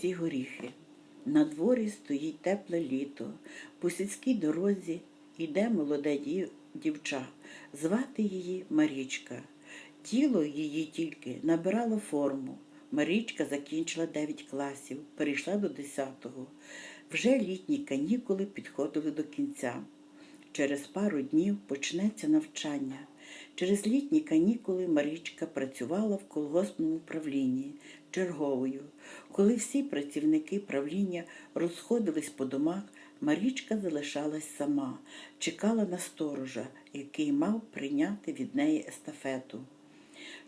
ці горіхи. На дворі стоїть тепле літо, по сільській дорозі йде молоде дів- дівча, звати її Марічка. Тіло її тільки набирало форму. Марічка закінчила 9 класів, перейшла до 10-го. Вже літні канікули підходили до кінця. Через пару днів почнеться навчання. Через літні канікули Марічка працювала в колгоспному правлінні черговою. Коли всі працівники правління розходились по домах, Марічка залишалась сама, чекала на сторожа, який мав прийняти від неї естафету.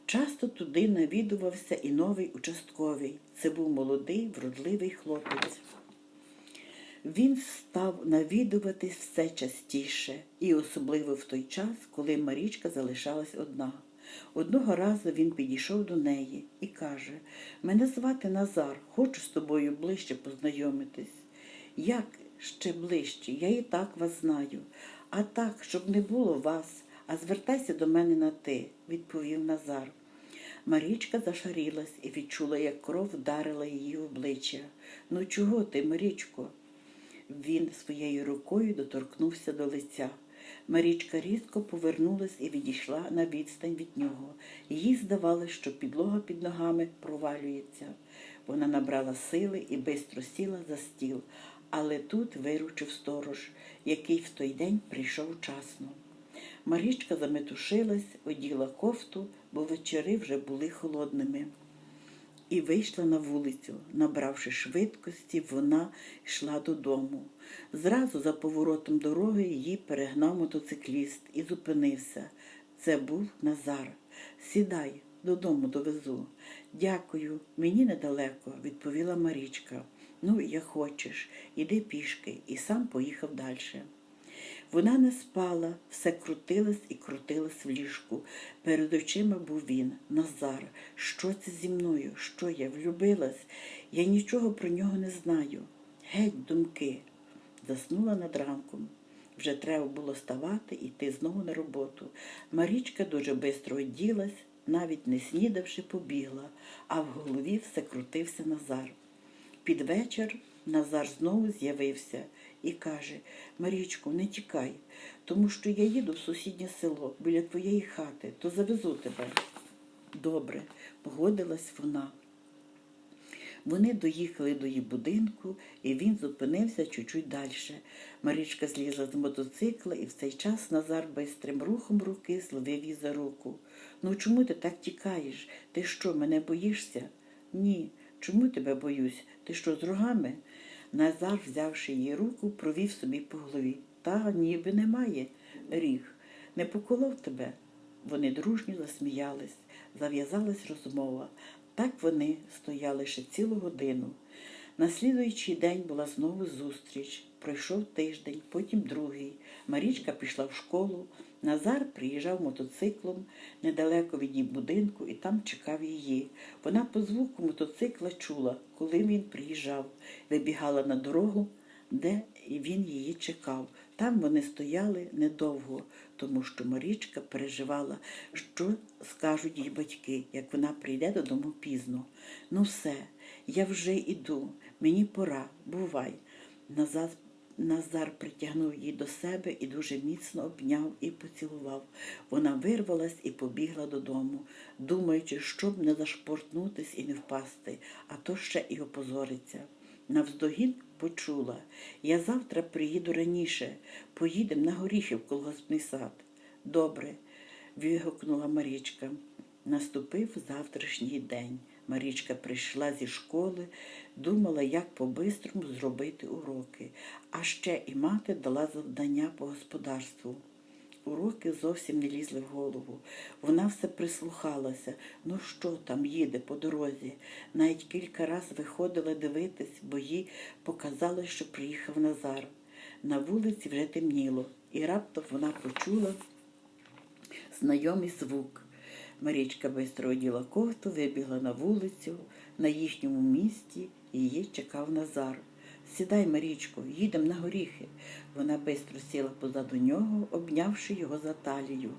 Часто туди навідувався і новий участковий. Це був молодий, вродливий хлопець. Він став навідуватись все частіше, і особливо в той час, коли Марічка залишалась одна. Одного разу він підійшов до неї і каже: Мене звати Назар, хочу з тобою ближче познайомитись. Як ще ближче? Я і так вас знаю. А так, щоб не було вас, а звертайся до мене на ти, відповів Назар. Марічка зашарілась і відчула, як кров вдарила її в обличчя. Ну чого ти, Марічко? Він своєю рукою доторкнувся до лиця. Марічка різко повернулась і відійшла на відстань від нього. Їй здавалось, що підлога під ногами провалюється. Вона набрала сили і бистро сіла за стіл, але тут виручив сторож, який в той день прийшов вчасно. Марічка заметушилась, оділа кофту, бо вечори вже були холодними і вийшла на вулицю. Набравши швидкості, вона йшла додому. Зразу за поворотом дороги її перегнав мотоцикліст і зупинився. Це був Назар. Сідай, додому довезу. Дякую, мені недалеко, відповіла Марічка. Ну, як хочеш, іди пішки, і сам поїхав далі. Вона не спала, все крутилась і крутилась в ліжку. Перед очима був він, Назар. Що це зі мною? Що я влюбилась? Я нічого про нього не знаю. Геть думки. Заснула над ранком. Вже треба було ставати і йти знову на роботу. Марічка дуже швидко оділась, навіть не снідавши, побігла, а в голові все крутився Назар. Під вечір Назар знову з'явився і каже Марічко, не тікай, тому що я їду в сусіднє село біля твоєї хати, то завезу тебе. Добре, погодилась вона. Вони доїхали до її будинку, і він зупинився чуть-чуть далі. Марічка злізла з мотоцикла, і в цей час Назар бистрим рухом руки зловив її за руку. Ну чому ти так тікаєш? Ти що, мене боїшся? Ні. Чому тебе боюсь? Ти що, з рогами? Назар, взявши її руку, провів собі по голові. Та ніби немає ріг. Не поколов тебе. Вони дружньо засміялись, зав'язалась розмова. Так вони стояли ще цілу годину. На слідуючий день була знову зустріч. Пройшов тиждень, потім другий. Марічка пішла в школу. Назар приїжджав мотоциклом недалеко від її будинку і там чекав її. Вона по звуку мотоцикла чула, коли він приїжджав, вибігала на дорогу, де він її чекав. Там вони стояли недовго, тому що Марічка переживала, що скажуть їй батьки, як вона прийде додому пізно. Ну все, я вже іду, мені пора, бувай. Назад Назар притягнув її до себе і дуже міцно обняв і поцілував. Вона вирвалась і побігла додому, думаючи, щоб не зашпортнутись і не впасти, а то ще і опозориться. Навздогін почула я завтра приїду раніше, поїдемо на горіхів колгоспний сад. Добре, вигукнула Марічка. Наступив завтрашній день. Марічка прийшла зі школи, думала, як по-бистрому зробити уроки, а ще і мати дала завдання по господарству. Уроки зовсім не лізли в голову. Вона все прислухалася. Ну що там їде по дорозі? Навіть кілька разів виходила дивитись, бо їй показало, що приїхав Назар. На вулиці вже темніло, і раптом вона почула знайомий звук. Марічка бистро оділа кофту, вибігла на вулицю. На їхньому місці її чекав Назар. Сідай, Марічко, їдемо на горіхи. Вона бистро сіла позаду нього, обнявши його за талію.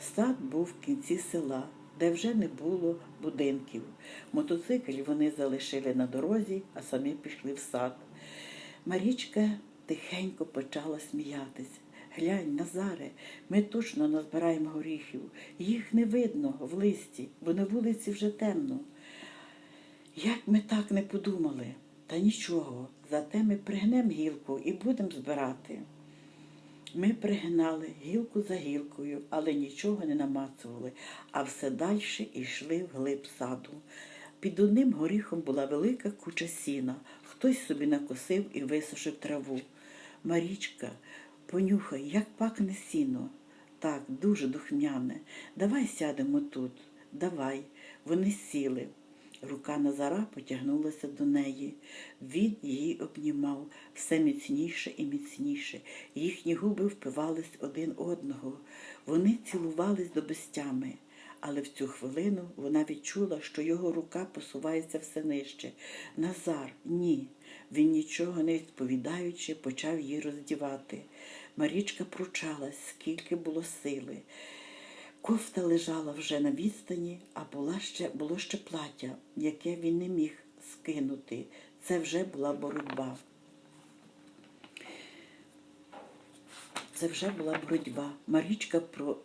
Сад був в кінці села, де вже не було будинків. Мотоцикль вони залишили на дорозі, а самі пішли в сад. Марічка тихенько почала сміятись. Глянь, Назаре, ми точно назбираємо горіхів. Їх не видно в листі, бо на вулиці вже темно. Як ми так не подумали? Та нічого, зате ми пригнемо гілку і будемо збирати. Ми пригинали гілку за гілкою, але нічого не намацували, а все далі йшли вглиб саду. Під одним горіхом була велика куча сіна. Хтось собі накосив і висушив траву. Марічка, понюхай, як пахне сіно. Так, дуже духмяне. Давай сядемо тут. Давай. Вони сіли. Рука Назара потягнулася до неї. Він її обнімав все міцніше і міцніше. Їхні губи впивались один одного. Вони цілувались до безтями. Але в цю хвилину вона відчула, що його рука посувається все нижче. Назар, ні. Він нічого не відповідаючи, почав її роздівати. Марічка пручалась, скільки було сили. Кофта лежала вже на відстані, а була ще, було ще плаття, яке він не міг скинути. Це вже була боротьба. Це вже була боротьба. Марічка про...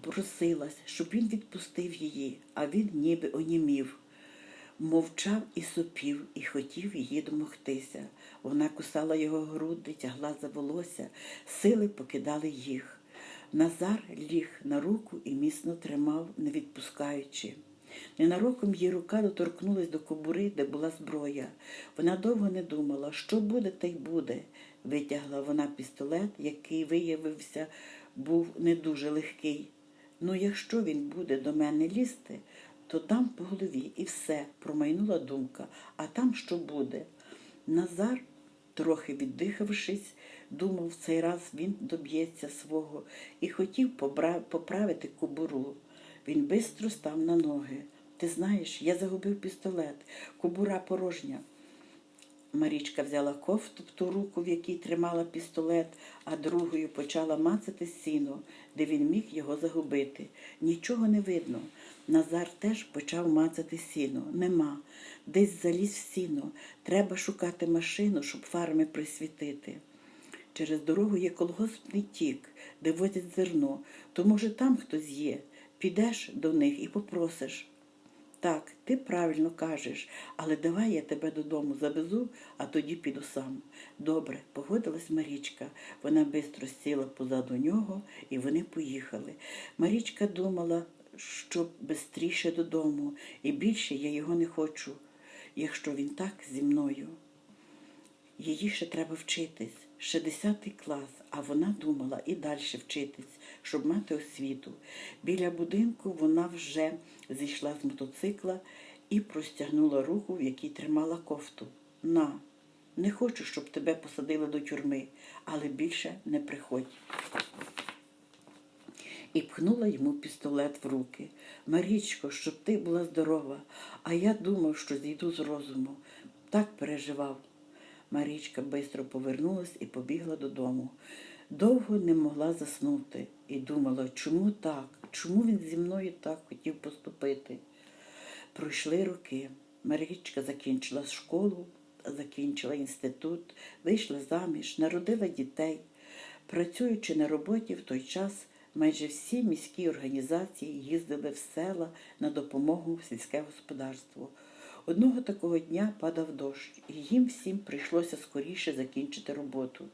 просилась, щоб він відпустив її, а він ніби онімів. Мовчав і сопів, і хотів її домогтися. Вона кусала його груди, тягла за волосся, сили покидали їх. Назар ліг на руку і міцно тримав, не відпускаючи. Ненароком її рука доторкнулась до кобури, де була зброя. Вона довго не думала, що буде, та й буде. Витягла вона пістолет, який виявився, був не дуже легкий. Ну, якщо він буде до мене лізти, то дам по голові і все, промайнула думка, а там що буде? Назар, трохи віддихавшись, думав, в цей раз він доб'ється свого і хотів поправити кобуру. Він бистро став на ноги. Ти знаєш, я загубив пістолет, кобура порожня. Марічка взяла кофту в ту руку, в якій тримала пістолет, а другою почала мацати сіно, де він міг його загубити. Нічого не видно. Назар теж почав мацати сіно. Нема. Десь заліз в сіно. Треба шукати машину, щоб фарми присвітити. Через дорогу є колгоспний тік, де возять зерно, то, може, там хтось є. Підеш до них і попросиш. Так, ти правильно кажеш, але давай я тебе додому завезу, а тоді піду сам. Добре, погодилась Марічка. Вона бистро сіла позаду нього, і вони поїхали. Марічка думала, що бистріше додому, і більше я його не хочу, якщо він так зі мною. Її ще треба вчитись, ще 10 клас, а вона думала і далі вчитись, щоб мати освіту. Біля будинку вона вже зійшла з мотоцикла і простягнула руку, в якій тримала кофту. На, не хочу, щоб тебе посадили до тюрми, але більше не приходь. І пхнула йому пістолет в руки. Марічко, щоб ти була здорова, а я думав, що зійду з розуму. Так переживав. Марічка бистро повернулась і побігла додому. Довго не могла заснути і думала, чому так, чому він зі мною так хотів поступити. Пройшли роки. Марічка закінчила школу, закінчила інститут, вийшла заміж, народила дітей. Працюючи на роботі в той час, майже всі міські організації їздили в села на допомогу сільське господарство. Одного такого дня падав дощ, і їм всім прийшлося скоріше закінчити роботу.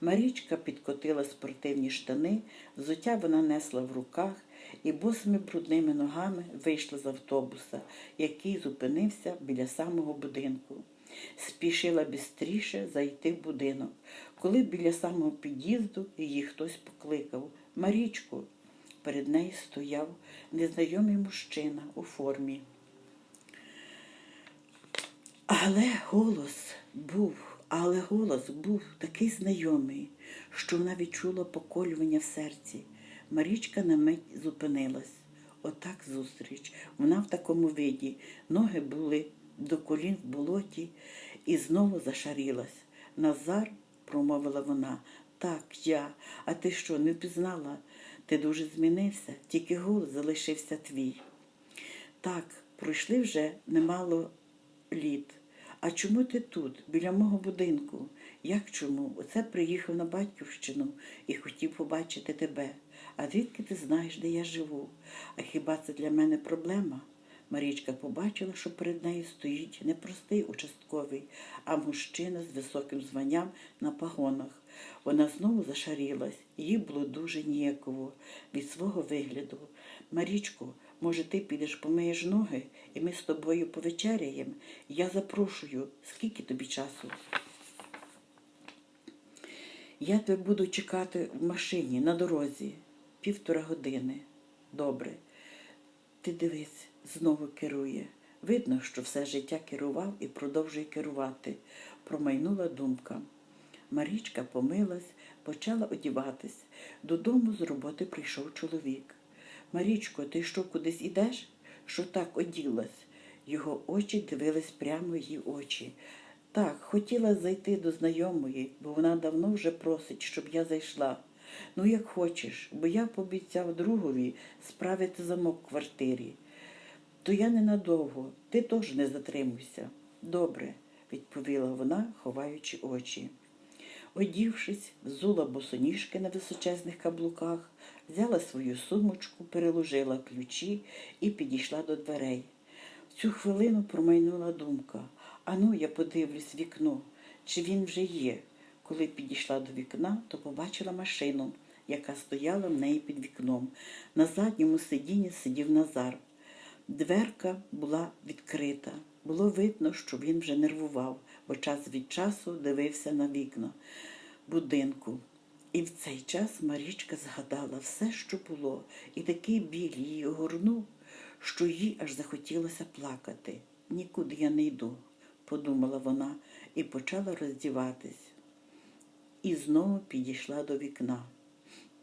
Марічка підкотила спортивні штани, взуття вона несла в руках і босими брудними ногами вийшла з автобуса, який зупинився біля самого будинку. Спішила бістріше зайти в будинок. Коли біля самого під'їзду її хтось покликав Марічку. Перед нею стояв незнайомий мужчина у формі. Але голос був, але голос був такий знайомий, що вона відчула поколювання в серці. Марічка на мить зупинилась. Отак зустріч. Вона в такому виді. Ноги були до колін в болоті і знову зашарілась. Назар, промовила вона, так, я. А ти що, не впізнала? Ти дуже змінився, тільки голос залишився твій. Так, пройшли вже немало літ. А чому ти тут, біля мого будинку? Як чому? Оце приїхав на батьківщину і хотів побачити тебе. А звідки ти знаєш, де я живу? А хіба це для мене проблема? Марічка побачила, що перед нею стоїть не простий участковий, а мужчина з високим званням на пагонах. Вона знову зашарілась, їй було дуже ніяково від свого вигляду. Марічко, може, ти підеш помиєш ноги, і ми з тобою повечеряємо? Я запрошую, скільки тобі часу? Я тебе буду чекати в машині на дорозі півтора години. Добре. Ти дивись, знову керує. Видно, що все життя керував і продовжує керувати. Промайнула думка. Марічка помилась, почала одіватись. Додому з роботи прийшов чоловік. Марічко, ти що кудись ідеш? Що так оділась? Його очі дивились прямо її очі. Так, хотіла зайти до знайомої, бо вона давно вже просить, щоб я зайшла. Ну, як хочеш, бо я пообіцяв другові справити замок в квартирі. То я ненадовго, ти теж не затримуйся. Добре, відповіла вона, ховаючи очі. Одівшись, взула босоніжки на височезних каблуках, взяла свою сумочку, переложила ключі і підійшла до дверей. В цю хвилину промайнула думка. Ану, я подивлюсь вікно, чи він вже є. Коли підійшла до вікна, то побачила машину, яка стояла в неї під вікном. На задньому сидінні сидів Назар. Дверка була відкрита. Було видно, що він вже нервував, бо час від часу дивився на вікна будинку. І в цей час Марічка згадала все, що було, і такий біль її огорнув, що їй аж захотілося плакати. Нікуди я не йду, подумала вона і почала роздіватись. І знову підійшла до вікна.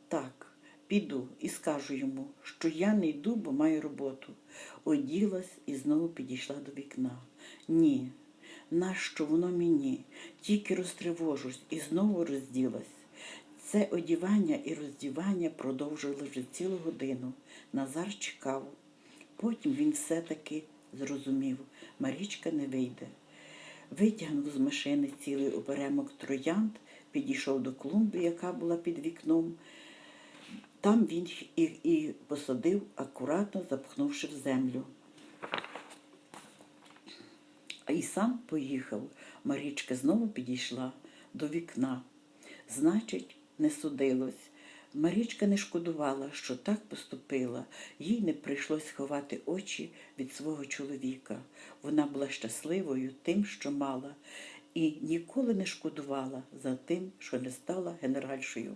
Так, піду і скажу йому, що я не йду, бо маю роботу. Оділась і знову підійшла до вікна. Ні, нащо воно мені? Тільки розтривожусь і знову розділась. Це одівання і роздівання продовжували вже цілу годину. Назар чекав. Потім він все-таки зрозумів, Марічка не вийде. Витягнув з машини цілий оберемок троянд, підійшов до клумби, яка була під вікном. Там він їх і посадив, акуратно запхнувши в землю. А і сам поїхав. Марічка знову підійшла до вікна. Значить, не судилось. Марічка не шкодувала, що так поступила. Їй не прийшлось ховати очі від свого чоловіка. Вона була щасливою тим, що мала, і ніколи не шкодувала за тим, що не стала генеральшою.